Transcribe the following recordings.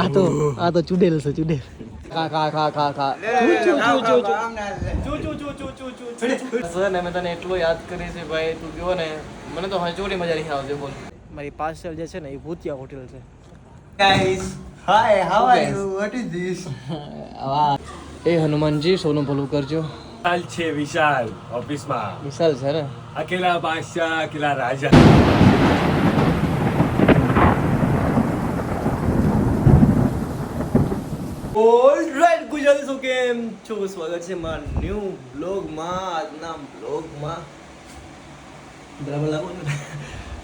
આ તો આ તો ચુડેલ છે ચુડેલ. ખા ખા ખા ખા ખા. ચુ ચુ ચુ ચુ ચુ. સર ને મેં તને એટલું યાદ કરી છે ભાઈ તું કહો ને મને તો હજોડી મજા નહીં આવતી બોલ. મારી પાર્સલ જે છે ને એ ભૂતિયા હોટેલ છે. Guys hi how are you what is this? એ હનુમાનજી સોનું ભલું કરજો. વિશાલ છે વિશાલ ઓફિસમાં. વિશાલ છે ને? અકેલા બાદશાહ અકેલા રાજા. ઓલરાઈટ ગુજરાતી શું કેમ છો? સ્વાગત છે મારા ન્યૂ બ્લોગમાં આજના બ્લોગમાં બરાબર લાગો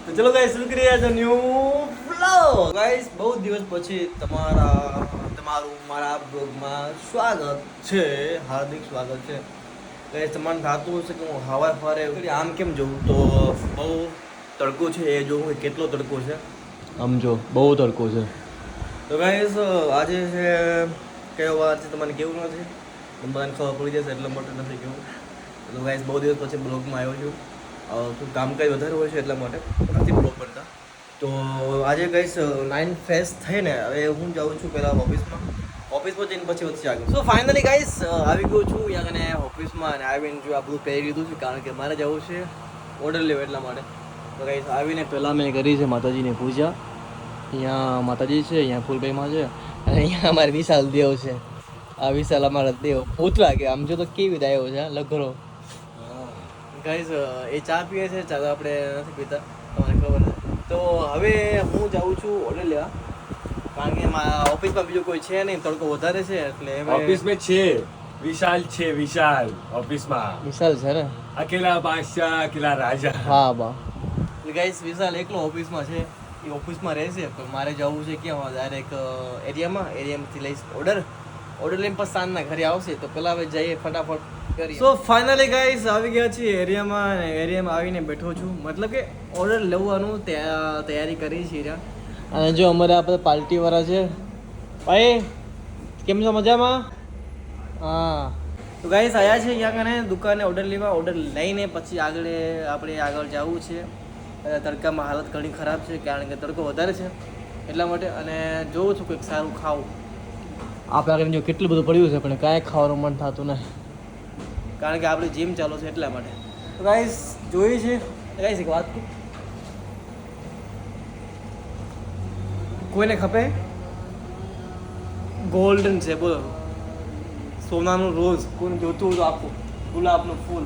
તો ચલો ગાઈસ શરૂ રહ્યા છો ન્યૂ બ્લોગ ગાઈસ બહુ દિવસ પછી તમારા, તમારું, મારા બ્લોગમાં સ્વાગત છે. હાર્દિક સ્વાગત છે. ગાઈસ તમને થતું હશે કે હું હવાર ફરે આમ કેમ જોઉં? તો બહુ તડકો છે. એ જોઉં કેટલો તડકો છે? આમ જો, બહુ તડકો છે. તો ગાઈસ આજે છે કયો વાર છે તમને કેવું નથી? તમને બધાને ખબર પડી જશે એટલા માટે નથી કેવું. તો ગાઈસ બહુ દિવસ પછી બ્લોગમાં આવ્યો છું. થોડું કામકાજ વધારે હોય છે એટલા માટે? નથી બ્લોગ કરતા તો આજે ગાઈસ નાઇન ફેસ થઈને હવે હું જાઉં છું પહેલાં ઓફિસમાં. ઓફિસમાં જઈને પછી વચ્ચે આગળ. સો ફાઇનલી ગાઈસ આવી ગયો છું અહીંયા કને ઓફિસમાં અને આવીને જો આ બધું પહેરી લીધું છે કારણ કે મારે જવું છે ઓર્ડર લેવો એટલા માટે. તો ગાઈસ આવીને પહેલાં મેં કરી છે માતાજીની પૂજા. અહીંયા માતાજી છે અહીંયા ફૂલભાઈમાં છે અને અહીંયા અમારે વિશાલ દેવ છે. આ વિશાલ અમારા દેવ. પૂતળા કે આમ જો તો કેવી રીતે આવ્યો છે લઘરો ગાઈઝ એ ચા પીએ છે ચા તો આપણે નથી પીતા તમને ખબર તો હવે હું જાઉં છું ઓર્ડર લેવા કારણ કે મારા ઓફિસમાં બીજું કોઈ છે નહીં તડકો વધારે છે એટલે ઓફિસમાં છે વિશાલ છે વિશાલ ઓફિસમાં. વિશાલ છે ને? અકેલા બાદશાહ અકેલા રાજા. હા બા. ગાઈસ વિશાલ એકલો ઓફિસમાં છે. એ ઓફિસમાં રહેશે પણ મારે જવું છે ક્યાં? ડાયરેક્ટ એરિયામાં, એરિયામાંથી લઈશ ઓર્ડર ઓર્ડર લઈને પછી સાંજના ઘરે આવશે, તો પેલા હવે જઈએ ફટાફટ કરીએ. સો ફાઇનલી ગાઈસ આવી ગયા છીએ એરિયામાં એરિયામાં આવીને બેઠો છું. મતલબ કે ઓર્ડર લેવાનું તૈયા- તૈયારી કરી છીએ અને જો અમારે આ બધા પાર્ટીવાળા છે. ભાઈ, કેમ છો મજામાં? હા. તો ગાઈસ આવ્યા છે અહીંયા કને દુકાને ઓર્ડર લેવા. ઓર્ડર લઈને પછી આગળ, આપણે આગળ જવું છે. તડકામાં હાલત ઘણી ખરાબ છે કારણ કે તડકો વધારે છે એટલા માટે. અને જોઉં છું કંઈક સારું ખાવું. આપણે આગળ જો કેટલું બધું પડ્યું છે પણ કાંઈ ખાવાનું મન થતું નહીં. કારણ કે આપણે જીમ ચાલુ છે એટલા માટે. તો ગાઈસ જોઈએ છે. ગાઈસ એક વાત કોઈને ખપે? ગોલ્ડન છે બોલો. સોનાનું રોઝ કોઈને જોતું હોય તો આપો. ગુલાબનું ફૂલ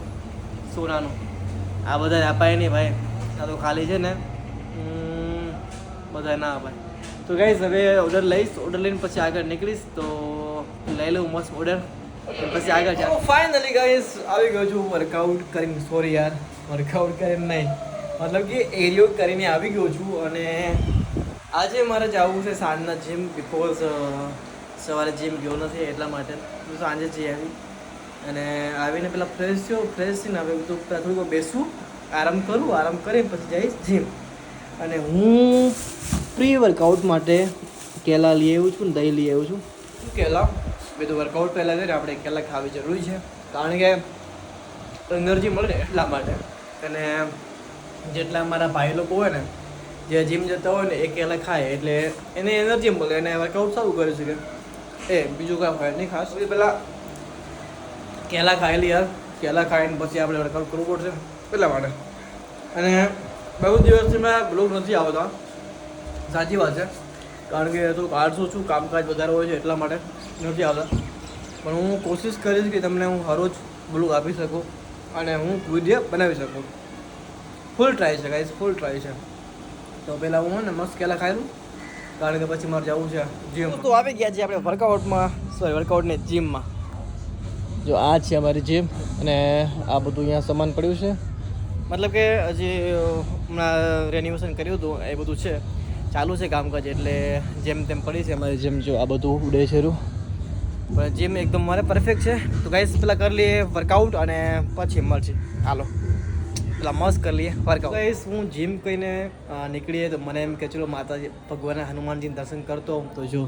સોનાનું. આ બધા અપાય નહીં ભાઈ. આ તો ખાલી છે ને. બધા ના અપાય તો ગાઈઝ હવે ઓર્ડર લઈશ. ઓર્ડર લઈને પછી આગળ નીકળીશ. તો લઈ લઉં મસ્ત ઓર્ડર પછી આગળ જાઉં. ફાઇનલી ગાઈઝ આવી ગયો છું વર્કઆઉટ કરીને. સોરી યાર વર્કઆઉટ કરીને નહીં. મતલબ કે એરિયો કરીને આવી ગયો છું અને આજે મારે જવું છે સાંજના જીમ બિકોઝ સવારે જીમ ગયો નથી એટલા માટે. હું સાંજે જઈ આવી. અને આવીને પેલા ફ્રેશ થયો ફ્રેશ થઈને હવે તો થોડુંક બેસું. આરામ કરું, આરામ કરી પછી જઈશ જીમ અને હું પ્રી વર્કઆઉટ માટે કેલા લઈ આવ્યું છું દહીં લઈ આવ્યું છું. શું કેલા? બધું વર્કઆઉટ પહેલાં કરીને આપણે કેલા ખાવી જરૂરી છે. કારણ કે એનર્જી મળે ને એટલા માટે. અને જેટલા મારા ભાઈ લોકો હોય ને, જે જીમ જતા હોય ને, એ કેલા ખાય એટલે એને એનર્જી મળે અને વર્કઆઉટ સારું કરી શકે. એ, બીજું કાંઈ હોય નહીં ખાસ. પહેલાં કેલા ખાયેલી યાર. કેલા ખાઈને પછી આપણે વર્કઆઉટ કરવું પડશે. એટલા માટે અને બહુ દિવસથી મેં બ્લોગ નથી આવતા. સાચી વાત છે. કારણ કે તો આળસું છું કામકાજ વધારે હોય છે એટલા માટે નથી આવતા. પણ હું કોશિશ કરીશ કે તમને હું હરોજ બ્લોગ આપી શકું અને હું વીડિયો બનાવી શકું. ફૂલ ટ્રાય છે ગાઈઝ ફૂલ ટ્રાય છે. તો પહેલાં હું ને મસ્ત કેલા ખાઈ લઉં. કારણ કે પછી મારે જવું છે જીમ તો આવી ગયા છીએ આપણે વર્કઆઉટમાં સોરી વર્કઆઉટને જીમમાં જો આ છે અમારી જીમ અને આ બધું અહીંયા સામાન પડ્યું છે. મતલબ કે હજી હમણાં રેન્યુએશન કર્યું હતું, એ બધું છે. ચાલુ છે કામકાજ, એટલે જેમ તેમ પડી છે. અમારી જેમ જો આ બધું ઉડે છે રૂ. પણ જીમ એકદમ મારે પરફેક્ટ છે. તો ગાઈસ પેલા કરી લઈએ વર્કઆઉટ અને પછી મળશે હાલો. પેલા મસ્ત કરી લઈએ વર્કઆઉટ ગાઈસ હું જીમ કહીને નીકળીએ તો મને એમ કે ચલો માતાજી, ભગવાન હનુમાનજીને દર્શન કરતો તો જો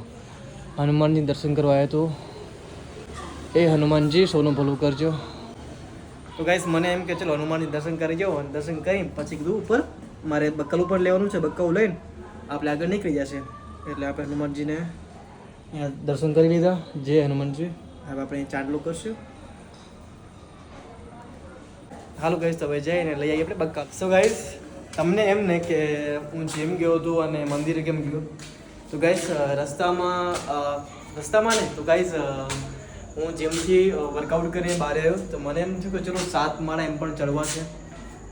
હનુમાનજી દર્શન કરવા આવ્યો તો, એ હનુમાનજી સોનું ભલું કરજો. તો ગાઈસ મને એમ કે ચલો, હનુમાનજી દર્શન કરી જાઓ અને દર્શન કરી પછી કીધું ઉપર મારે બક્કલ ઉપર લેવાનું છે, બક્કલ લઈને આપણે આગળ નીકળી જશે. એટલે આપણે હનુમાનજીને અહીંયા દર્શન કરી લીધા. જે હનુમાનજી. હવે આપણે ચાંદલો કરશું. હાલો ગાઈસ તો હવે જઈને લઈ આવીએ આપણે બક્કા સો ગાઈસ તમને એમ ને કે હું જીમ ગયો હતો અને મંદિરે કેમ ગયો? તો ગાઈસ રસ્તામાં રસ્તામાં ને, તો ગાઈસ હું જેમથી વર્કઆઉટ કરીને બહાર આવ્યો. તો મને એમ થયું કે ચલો સાત માળા એમ પણ ચડવા છે.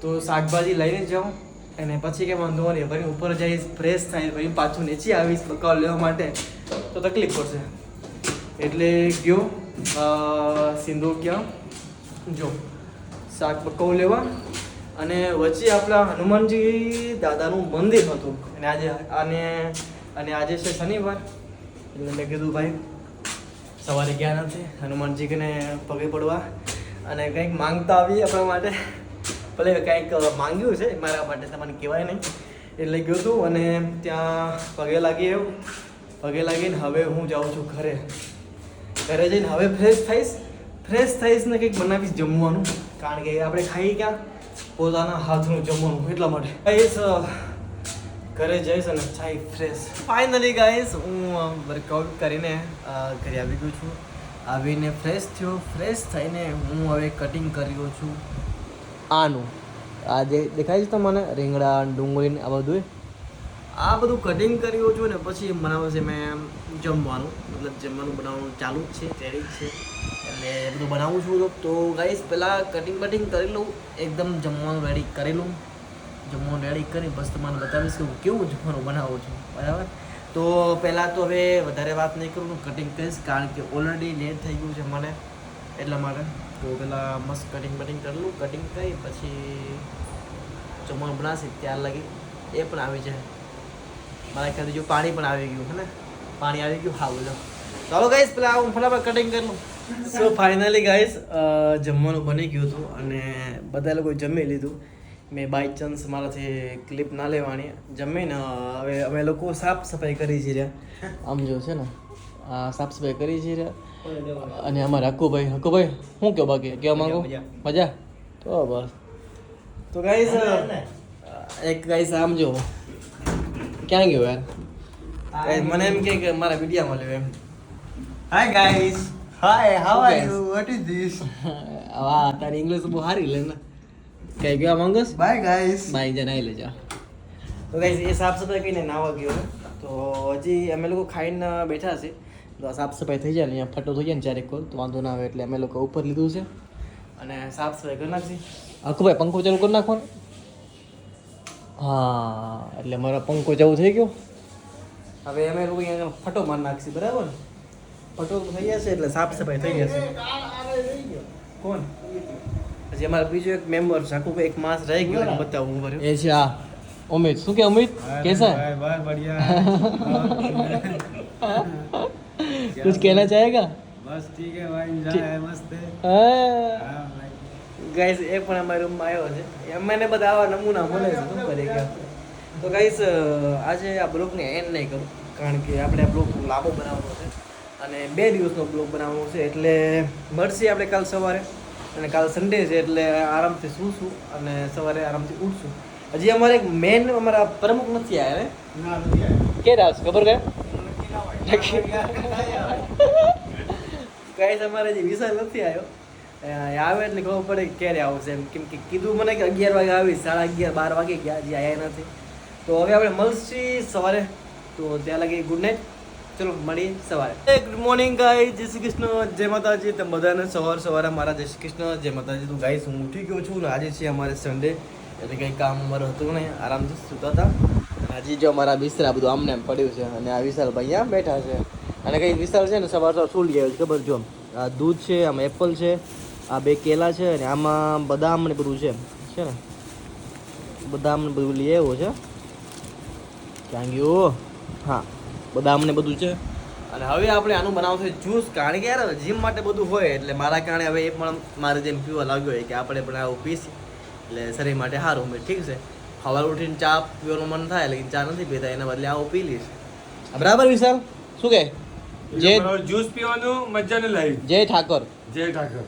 તો શાકભાજી લઈને જાઉં અને પછી કે વાંધો નહીં ભાઈ ઉપર જઈશ ફ્રેશ થાય ભાઈ પાછું નીચે આવીશ બકાવ લેવા માટે. તો તકલીફ પડશે. એટલે ગયો સિંધુ ક્યાં? જો, શાક બકાઉ લેવા. અને વચ્ચે આપણા હનુમાનજી દાદાનું મંદિર હતું. અને આજે, અને અને આજે છે શનિવાર. એટલે મેં કીધું, ભાઈ સવારે ગયા નથી. હનુમાનજીને પગે પડવા. અને કંઈક માંગતા આવીએ આપણા માટે. ભલે કંઈક માંગ્યું છે મારા માટે તમને કહેવાય નહીં. એટલે ગયો હતું અને ત્યાં પગે લાગી આવ્યો પગે લાગીને હવે હું જાઉં છું ઘરે. ઘરે જઈને હવે ફ્રેશ થઈશ. ફ્રેશ થઈશ ને કંઈક બનાવીશ જમવાનું. કારણ કે આપણે ખાઈ ક્યાં? પોતાના હાથનું જમવાનું એટલા માટે. ગાઈસ ઘરે જઈશ અને થાય ફ્રેશ ફાઇનલી ગાઈસ હું વર્કઆઉટ કરીને ઘરે આવી ગયો છું. આવીને ફ્રેશ થયો. ફ્રેશ થઈને હું હવે કટિંગ કરી રહ્યો છું. આનું. આ જે દેખાય છે તમને, રીંગણા, ડુંગળી આ બધું આ બધું કટિંગ કર્યું છું ને પછી બનાવે છે મેં જમવાનું, મતલબ જમવાનું બનાવવાનું ચાલુ જ છે તૈયારી છે. એટલે બધું બનાવું છું. તો ગાઈસ પહેલાં કટિંગ બટિંગ કરી લઉં, એકદમ જમવાનું રેડી કરી લઉં. જમવાનું રેડી કરી બસ તમને બતાવીશ કે હું કેવું જમવાનું બનાવું છું. બરાબર? તો પહેલાં તો હવે વધારે વાત નહીં કરું હું કટિંગ કરીશ, કારણ કે ઓલરેડી લેટ થઈ ગયું છે મને એટલા માટે. તો પહેલાં મસ્ત કટિંગ બટિંગ કરી લઉં કટિંગ કરી પછી જમવાનું બનાવશે, ત્યાર લાગી એ પણ આવી જાય. મારા ખ્યાલથી જો પાણી પણ આવી ગયું, હે ને? પાણી આવી ગયું, હા, બોલો. ચાલો ગાઈસ પેલા હું ફટાફટ કટિંગ કરી લઉં. સો ફાઇનલી ગાઈસ જમવાનું બની ગયું હતું અને બધા લોકો જમી લીધું. મેં બાય ચાન્સ મારાથી ક્લિપ ના લેવાની. જમીને હવે અમે લોકો સાફ સફાઈ કરી છે રહ્યા. આમ જો છે ને આ સાફ સફાઈ કરી છે રહ્યા. અને અમારા હકુભાઈ હકુભાઈ શું કહો બાકી? કેવા માંગો? મજા. તો બસ. તો ગાઈસ એક ગાઈસ આમ જો. ક્યાં ગયો યાર? મને એમ કે મારા વિડીયામાં લેવું એમ. Hi guys hi how are you what is this? વાહ તારી ઇંગ્લિશ બહુ સારી લે ને. કઈ ગયો અમંગસ બાય ગાઈસ બાય જણ આવી લેજા તો ગાઈસ એ સાફ સફાઈ કરીને નાવા ગયો તો હજી અમે લોકો ખાઈને બેઠા છે તો સાફ સફાઈ થઈ જાય ને અહીંયા ફટો થઈ જાય ને ચારેક કોલ તો વાંધો ના આવે એટલે અમે લોકો ઉપર લીધું છે. અને સાફ સફાઈ કરી નાખી અકુભાઈ પંખો ચાલુ કરી નાખો હા એટલે મારો પંખો ચાલુ થઈ ગયો. હવે અમે લોકો અહીંયા ફટો મારી નાખશી બરાબર? ફટો થઈ જશે એટલે સાફ સફાઈ થઈ જશે. કોણ? હજી અમારો બીજો એક મેમ્બર છે આખું એક માસ રહી ગયો એને બતાવું હું એ છે આ અમિત શું કે અમિત कैसा है बस बढ़िया कुछ कहना चाहेगा बस ठीक है भाई enjoy है मस्त है हाँ हाँ भाई ગાઈસ એ પણ અમારા રૂમમાં આવ્યો છે એમ મને બધા આવા નમૂના મળે છે શું કરીએ કે તો ગાઈસ આજે આ બ્લોગને એન્ડ નહીં કરું કારણ કે આપણે આ બ્લોગ લાંબો બનાવવાનો છે અને બે દિવસનો બ્લોગ બનાવવાનો છે એટલે મળશે આપણે કાલ સવારે અને કાલ સન્ડે છે એટલે આરામથી સૂશું અને સવારે આરામથી ઉઠશું. હજી અમારે એક મેન અમારા પ્રમુખ નથી આવ્યા ને ક્યારે આવશે ખબર કઈ કઈ અમારે જે વિશાલ નથી આવ્યો આવે એટલે ખબર પડે કે ક્યારે આવશે એમ. કેમ કે કીધું મને કે અગિયાર વાગે આવી સાડા અગિયાર બાર વાગે ગયા હજી આવ્યા નથી. તો હવે આપણે મળશે સવારે. તો ત્યાં લાગે ગુડ નાઇટ. ચલો મળીએ સવારે. ગુડ મોર્નિંગ ગાઈ જય શ્રી કૃષ્ણ. જય માતાજી. તમે બધાને સવાર સવારે મારા જય શ્રી કૃષ્ણ. જય માતાજી. તું ગાઈસ હું ઉઠી ગયો છું ને આજે છે અમારે સન્ડે એટલે કંઈ કામ અમારું હતું નહીં. આરામથી સૂતા હતા. હજી જો અમારા બિસ્તરા બધું આમને એમ પડ્યું છે. અને આ વિશાલ ભાઈ અહીંયા બેઠા છે. અને કંઈ વિશાલ છે ને સવાર સવાર શું લઈ આવ્યો ખબર જો આ દૂધ છે, આમાં એપલ છે, આ બે કેલા છે અને આમાં બદામ ને બધું છે. છે ને? બદામ ને બધું લઈ આવ્યો છે. ક્યાં યુ હા. બદામ ને બધું છે. અને હવે આપણે આનું બનાવશે જ્યુસ. કારણ કે યાર જીમ માટે બધું હોય એટલે મારા કારણે હવે એ પણ મારે જેમ પીવા લાગ્યો હોય કે આપણે પણ આવું પીસી એટલે શરીર માટે સારું હોય. ઠીક છે. સવાર ઉઠીને ચા પીવાનું મન થાય લેકિન ચા નથી પીતા એના બદલે આવું પી લઈશ. બરાબર વિશાલ? શું કહે જય જ્યુસ પીવાનું મજા ને લાવી જય ઠાકોર. જય ઠાકોર.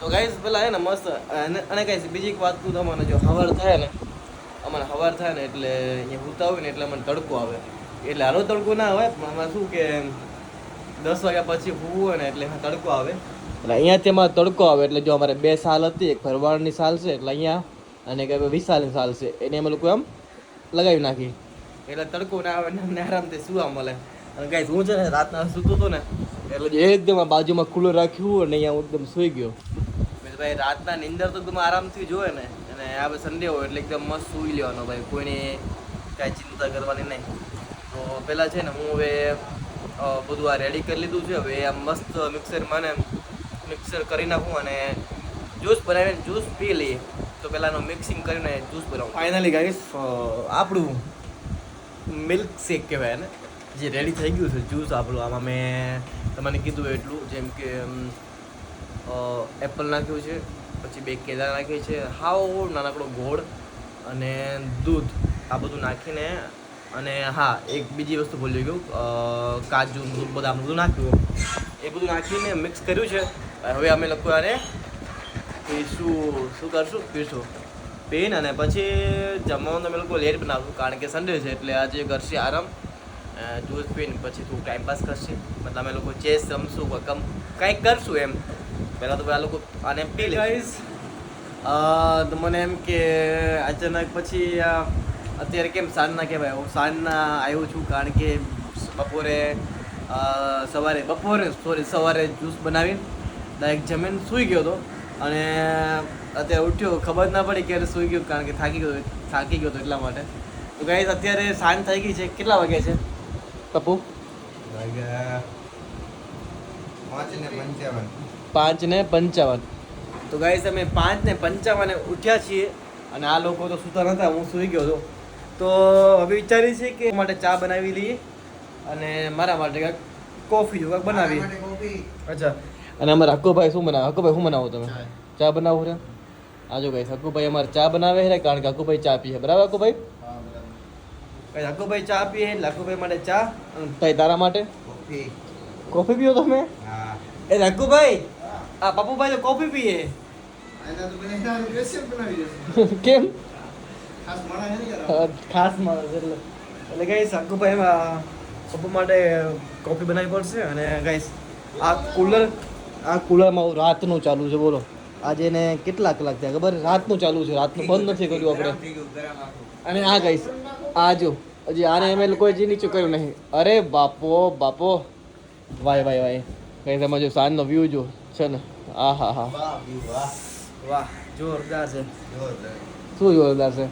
તો ગાઈસ પેલા હે ને મસ્ત અને ગાઈસ બીજી એક વાત કહું તમને જો હવાર થાય ને અમારે હવાર થાય ને એટલે અહીંયા હુતા હોય ને એટલે મને તડકો આવે. એટલે હારો તડકો ના હોય પણ આમાં શું કે દસ વાગ્યા પછી હોવું હોય ને એટલે તડકો આવે. એટલે અહીંયા તેમાં તડકો આવે એટલે જો અમારે બે સાલ હતી એક ભરવાડની સાલ છે એટલે અહીંયા અને કે વીસ સાલની સાલ છે એને અમે લોકો આમ લગાવી નાખી. એટલે તડકો ના આવે ને અમને આરામથી સુવા મળે. અને કાંઈ હું છે ને રાતના સૂતો હતો ને એટલે એકદમ બાજુમાં ખુલ્લું રાખ્યું અને અહીંયા હું એકદમ સૂઈ ગયો. ભાઈ રાતના નિંદર તો એકદમ આરામથી જોવે ને અને આ સન્ડે હોય એટલે એકદમ મસ્ત સૂઈ લેવાનો ભાઈ કોઈને કાંઈ ચિંતા કરવાની નહીં. પહેલાં છે ને હું હવે બધું આ રેડી કરી લીધું છે. હવે આ મસ્ત મિક્સરમાં ને મિક્સર કરી નાખું અને જ્યુસ બનાવીને જ્યુસ પી લઈએ. તો પહેલાંનું મિક્સિંગ કરીને જ્યુસ બનાવું. ફાઇનલી ગાઈસ આપણું મિલ્ક શેક કહેવાય ને, જે રેડી થઈ ગયું છે જ્યુસ આપણું. આમાં મેં તમને કીધું એટલું, જેમ કે એપલ નાખ્યું છે, પછી બે કેળા નાખી છે, હાવ નાનકડો ગોળ અને દૂધ. આ બધું નાખીને અને હા એક બીજી વસ્તુ ભૂલી ગયું. કાજુ બધા બધું નાખ્યું. એ બધું નાખીને મિક્સ કર્યું છે. હવે અમે લોકો આને પીશું શું કરશું? પીશું પીને અને પછી જમવાનું અમે લોકો લેટ બનાવશું કારણ કે સન્ડે છે એટલે આજે કરશે આરામ. જ્યુસ પીને પછી થોડું ટાઈમ પાસ કરશે. મતલબ અમે લોકો ચેસ રમશું કમ કંઈક કરશું એમ. પહેલાં તો આ લોકો આને પી લે. મને એમ કે અચાનક પછી આ અત્યારે કેમ સાંજના કહેવાય? હું સાંજના આવ્યો છું કારણ કે બપોરે સવારે બપોરે સોરી સવારે જ્યુસ બનાવીને ડાયરેક્ટ જમીન સૂઈ ગયો હતો. અને અત્યારે ઉઠ્યો ખબર ના પડી ક્યારે સૂઈ ગયો કારણ કે થાકી ગયો થાકી ગયો હતો એટલા માટે. તો ગાઈસ અત્યારે સાંજ થઈ ગઈ છે. કેટલા વાગે છે? પપ્પુ? પાંચ ને પંચાવન. તો ગાઈસ અમે પાંચ ને પંચાવને ઉઠ્યા છીએ. અને આ લોકો તો સૂતા નતા હું સૂઈ ગયો હતો. તો હવે વિચારી છે કે માટે ચા બનાવી લઈએ અને મારા માટે કાંઈક કોફી જો કાંઈક બનાવી. અચ્છા અને અમારે હક્કુભાઈ શું બનાવે હક્કુભાઈ શું બનાવો તમે ચા. બનાવો આ આજો ભાઈ હક્કુભાઈ અમારે ચા બનાવે છે કારણ કે હક્કુભાઈ ચા પીએ બરાબર હક્કુભાઈ. ગાઈસ હક્કુભાઈ ચા પીએ એટલે હક્કુભાઈ માટે ચા અને તારા માટે કોફી. કોફી પીઓ તમે હા. એ હક્કુભાઈ આ પપ્પુભાઈ તો કોફી પીએ. કેમ ખાસ માણસ ને એટલે. એટલે ગાઈસ હક્કુભાઈ એમાં પપ્પુ માટે કોફી બનાવવી પડશે અને ગાઈસ આ કુલર આ કુલરમાં રાતનું ચાલુ છે બોલો. આજે એને કેટલા કલાક થયા ખબર? રાતનું ચાલુ છે રાતનું બંધ નથી કર્યું આપણે. અને આ ગાઈસ આ જો હજી આને એમ લોકોએ જે નીચું કર્યું નહીં. અરે બાપો બાપો. Why why why. કઈ તમે જો સાંજનો વ્યૂ જો છે ને. આ હા હા વાહ, વાહ. વાહ જોરદાર છે. જોરદાર. શું જોરદાર છે.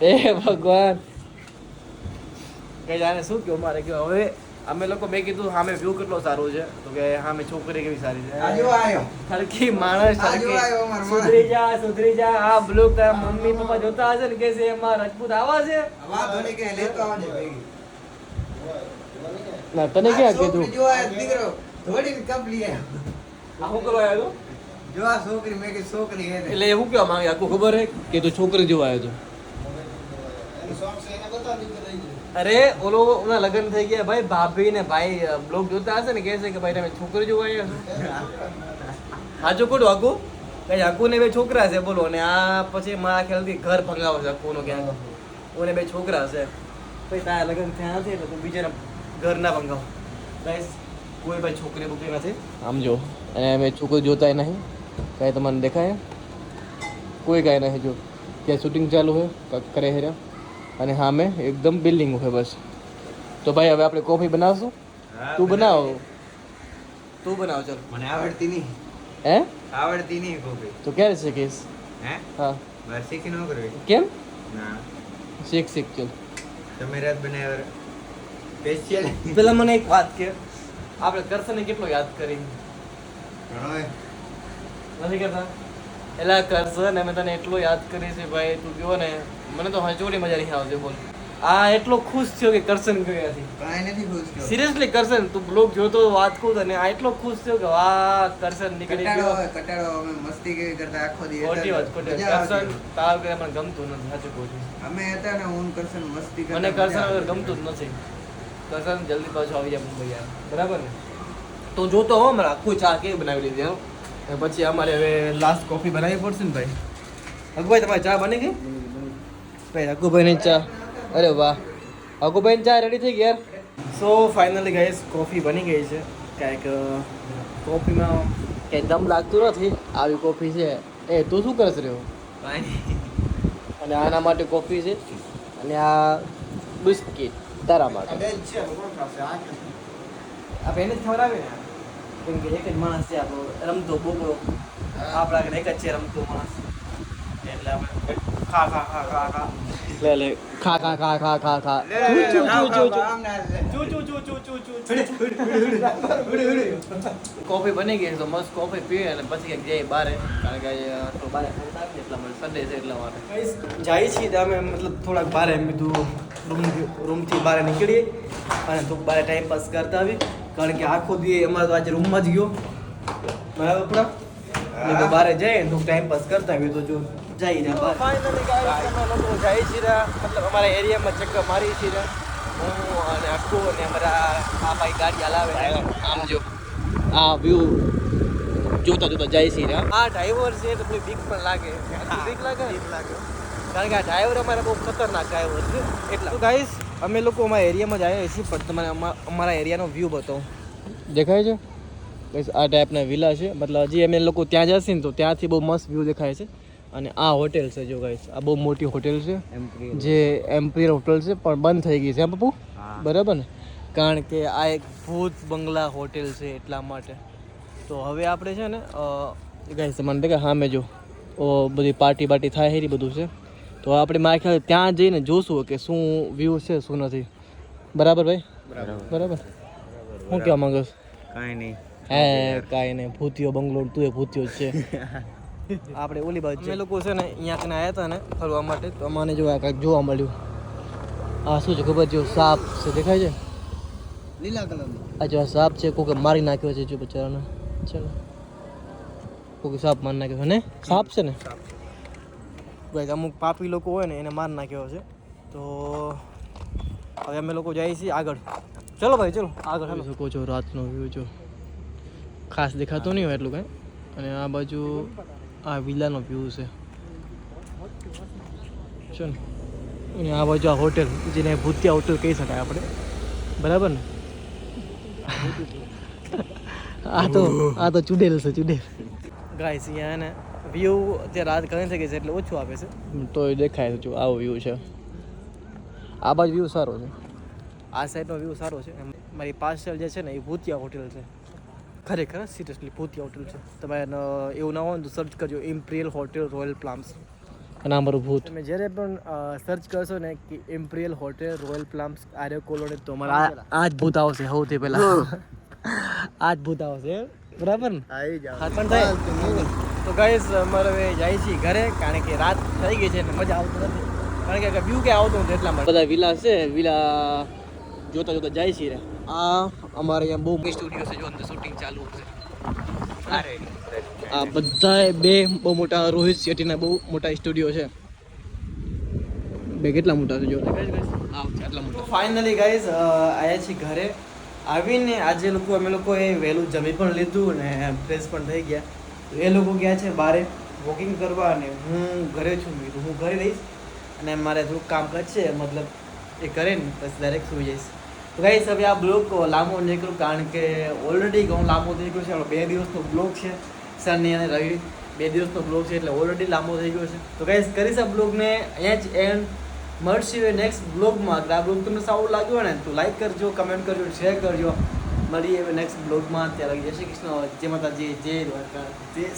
એ ભગવાન. કઈ જાણે શું કહ્યું મારે કે હવે અમે લોકો મેં કીધું સામે વ્યૂ કેટલો સારો છે? તો કે સામે છોકરી કેવી સારી છે? આ જો આયો. હરખી માણસ માણસ. સુધરી જા સુધરી જા આ બ્લોક તારા મમ્મી પપ્પા જોતા હશે ને કે છે એમાં રજપૂત આવા છે. ના તને ક્યાં કીધું? જો આ દીકરો થોડી કપ લઈ આવ્યો. આ શું કરવા આવ્યો? જો આ છોકરી મેં કીધું છોકરી એટલે એવું કેવા માંગે? આખું ખબર હે કે તું છોકરી જોવા આવ્યો હતો? અરે ઓલો ઓના લગ્ન થઈ ગયા ભાઈ ભાભી ને ભાઈ બ્લોગ જોતા હશે ને કહે છે કે ભાઈ તમે છોકરી જોવા આવ્યા છો? હાચું કોડું આકુ કઈ આકુ ને બે છોકરા છે બોલો. અને આ પછી મારા ખ્યાલથી ઘર ભંગાવો છે આકુનો ક્યાંક ઓને બે છોકરા છે. પછી તારા લગ્ન થયા નથી એટલે તું બીજાના ઘર ના ભંગાવો. ગાઈસ કોઈ ભાઈ છોકરી બોકરી નથી? આમ જો અને અમે છોકરી જોતા નહીં. કાંઈ તમને દેખાય? કોઈ કાંઈ નહીં જો. ત્યાં શૂટિંગ ચાલુ હોય કરે હેરા અને હા મેં એકદમ બિલ્ડિંગ છે બસ. તો ભાઈ હવે આપણે કોફી બનાવશું? તું બનાવ. તું બનાવ ચાલ. મને આવડતી નહીં. હે? આવડતી નહીં કોફી તો ક્યારે શીખીશ? હે? હા. બાર શીખી ન કરવી. કેમ? ના. શીખ શીખ ચાલ. તમે રાત બનાવ્યા. સ્પેશિયલ પેલા મને એક વાત કે આપણે કરશને કેટલો યાદ કરી ઘણો નથી કરતા? કરશે કરશન અમે તને એટલો યાદ કરી છે ભાઈ તું કહો ને મને તો હજોડી મજા નહીં આવતી બોલ. આ એટલો ખુશ થયો કે કરશન ગયા છે. કાંઈ નથી ખુશ થયો. સિરિયસલી કરશન તું બ્લોગ જોતો વાત કહું તને આ એટલો ખુશ થયો કે વાહ કરશન નીકળી ગયો. કટાડો અમે મસ્તી કેવી કરતા આખો દિવસ. ખોટી વાત ખોટી. કરશન તાવ કે મને ગમતું નથી સાચું કહું છું. અમે હતા ને હું કરશન મસ્તી કરતા મને કરશન વગર ગમતું જ નથી. કરશન જલ્દી પાછો આવી જાય મુંબઈ યાર. બરાબર ને? તો જોતો હો મારા આખું ચા કેવી બનાવી લીધી હો? પછી અમારે હવે લાસ્ટ કોફી બનાવવી પડશે ને ભાઈ? અગુભાઈ તમારી ચા બની ગઈ? ભાઈ અગુભાઈની ચા. અરે વાહ. અગુભાઈની ચા રેડી થઈ ગયા સો ફાઇનલી ગાઈસ કોફી બની ગઈ છે. કાંઈક કોફીમાં કંઈ દમ લાગતું નથી. આવી કોફી છે. એ તું શું કરશ રહ્યો? અને આના માટે કોફી છે. અને આ બિસ્કિટ તારા માટે. આ આપણે એને જ ખવડાવે ને કેમ કે એક જ માણસ છે આપણો રમતો બોકડો આપણા આગળ એક જ છે રમતો માણસ એટલે આપણે ખા ખા ખા ખા ખા લે લે ખા ખા ખા ખા ખા ખા લે, લે, લે, ચૂ, ખાવ, ચૂ, ખાવ, ચૂ, આમ ના લે. ચૂ, ચૂ, ચૂ, ચૂ, ચૂ, ચૂ, ચૂ. કોફી બની ગઈ છે તો મસ્ત કોફી પીએ અને પછી ક્યાંક જઈએ બારે કારણ કે આજે તો બારે ફરતા આવીએ એટલા માટે સન્ડે છે એટલા માટે જાય છીએ તો અમે મતલબ થોડાક બારે એમ કીધું રૂમ રૂમથી બહાર નીકળીએ અને થોડુંક બારે ટાઈમ પાસ કરતા આવી કારણ કે આખો દી અમારે તો આજે રૂમમાં જ ગયો. બરાબર એટલે તો બારે જઈએ તો ટાઈમ પાસ કરતા આવીએ તો જો જઈ રહ્યા લોકો જાય છીએ મતલબ અમારા એરિયામાં ચક્કર મારી છીએ હું અને આખું અને અમારા આ ભાઈ ગાડી હલાવે આમ જો આ વ્યૂ જોતા જોતા જાય છે આ ડ્રાઈવર છે એટલે થોડી બીક પણ લાગે. બીક લાગે? બીક લાગે. કારણ કે આ ડ્રાઈવર અમારા બહુ ખતરનાક ડ્રાઈવર છે. એટલે ગાઈસ અમે લોકો અમારા એરિયામાં જ આવ્યા છીએ પણ તમારે અમા- અમારા એરિયાનો વ્યૂ બતાવો. દેખાય છે? બસ આ ટાઈપના વિલા છે. મતલબ હજી અમે લોકો ત્યાં જશે ને તો ત્યાંથી બહુ મસ્ત વ્યૂ દેખાય છે. અને આ હોટેલ છે જો ગાઈસ આ બહુ મોટી હોટેલ છે. જે એમ્પિયર હોટલ છે પણ બંધ થઈ ગઈ છે એમ પપ્પુ બરાબર ને? કારણ કે આ એક ભૂત બંગલા હોટેલ છે એટલા માટે. તો હવે આપણે છે ને ગાઈસ મને દેખાય મેં જો બધી પાર્ટી બાર્ટી થાય હેરી બધું છે. તો આપણે મારા ખ્યાલ ત્યાં જઈને જોશું કે શું વ્યૂ છે શું નથી. બરાબર ભાઈ? બરાબર. હું કહેવા માંગો છું? કાંઈ નહીં. હે કાંઈ નહીં. ભૂતિયો બંગલો તું એ ભૂતિયો છે. આપણે ઓલી બાજુ જે લોકો છે ને અહીંયા કને આવ્યા હતા ને ફરવા માટે તો અમાને જો આ કાંઈક જોવા મળ્યું. આ શું છે ખબર જો સાપ છે દેખાય છે? લીલા કલરનો. આ જો સાપ છે કોકે મારી નાખ્યો છે જો બચારાને. ચાલો. કોકે સાપ મારી નાખ્યો છે ને? સાપ છે ને? ભાઈ અમુક પાપી લોકો હોય ને એને માર નાખ્યો છે. તો હવે અમે લોકો જઈએ છીએ આગળ. ચલો ભાઈ ચલો આગળ જોઈ શકો છો રાતનો વ્યૂ જો. ખાસ દેખાતો નહીં હોય એટલું કાંઈ. અને આ બાજુ આ વિલાનો વ્યૂ છે. ચલો અને આ બાજુ આ હોટેલ જેને ભૂતિયા હોટેલ કહી શકાય આપણે. બરાબર ને? આ તો આ તો ચુડેલ છે ચુડેલ. ગાય અહીંયા ને વ્યૂ અત્યારે રાત ઘણી થઈ ગઈ છે એટલે ઓછું આપે છે. તો એ દેખાય છે જો આવો વ્યૂ છે. આ બાજુ વ્યૂ સારો છે. આ સાઈડનો વ્યૂ સારો છે. એમ મારી પાર્સલ જે છે ને એ ભૂતિયા હોટેલ છે. ખરેખર સિરિયસલી ભૂતિયા હોટેલ છે. તમે એવું ના હોય ને તો સર્ચ કરજો ઇમ્પિરિયલ હોટેલ રોયલ પ્લામ્સ અને આ મારું ભૂત. તમે જ્યારે પણ સર્ચ કરશો ને કે imperial hotel royal palms Arya colony તો મારા આ જ ભૂત આવશે સૌથી પહેલા. આ જ ભૂત આવશે બરાબર ને? આવી જાવ હા પણ થાય તો ગાઈસ અમારે હવે જાય છીએ ઘરે કારણ કે રાત થઈ ગઈ છે ને મજા આવતી નથી. કારણ કે વ્યૂ કે આવતું નથી એટલા માટે. બધા વિલા છે વિલા જોતા જોતા જાય છીએ આ અમારે અહીંયા બહુ સ્ટુડિયો છે જો અંદર શૂટિંગ ચાલુ છે આ બધા બે બહુ મોટા રોહિત શેટ્ટીના બહુ મોટા સ્ટુડિયો છે. બે કેટલા મોટા છે જો એટલા મોટા. ફાઇનલી ગાઈઝ આવ્યા છીએ ઘરે. આવીને આજે લોકો અમે લોકોએ વહેલું જમી પણ લીધું અને ફ્રેશ પણ થઈ ગયા. તો એ લોકો ગયા છે બારે વોકિંગ કરવા અને હું ઘરે છું. મેં હું ઘરે રહીશ અને મારે થોડુંક કામકાજ છે, મતલબ એ કરે ને પછી ડાયરેક્ટ સુઈ જઈશ. તો ગાઈસ હવે આ બ્લોગ લાંબો નીકળું કારણ કે ઓલરેડી હું લાંબો થઈ ગયો છે. બે દિવસનો બ્લોગ છે શનિ અને રવિ. બે દિવસનો બ્લોગ છે એટલે ઓલરેડી લાંબો થઈ ગયો છે. તો ગાઈસ કરીશ આ બ્લોગને. અહીંયા જ એન્ડ મળશે નેક્સ્ટ બ્લોગમાં. આ બ્લોગ તમને સારું લાગ્યો હોય ને, તો લાઈક કરજો કમેન્ટ કરજો શેર કરજો. મળીએ નેક્સ્ટ બ્લોગમાં ત્યારે જય શ્રી કૃષ્ણ. જય માતાજી. જય દ્વારકા જય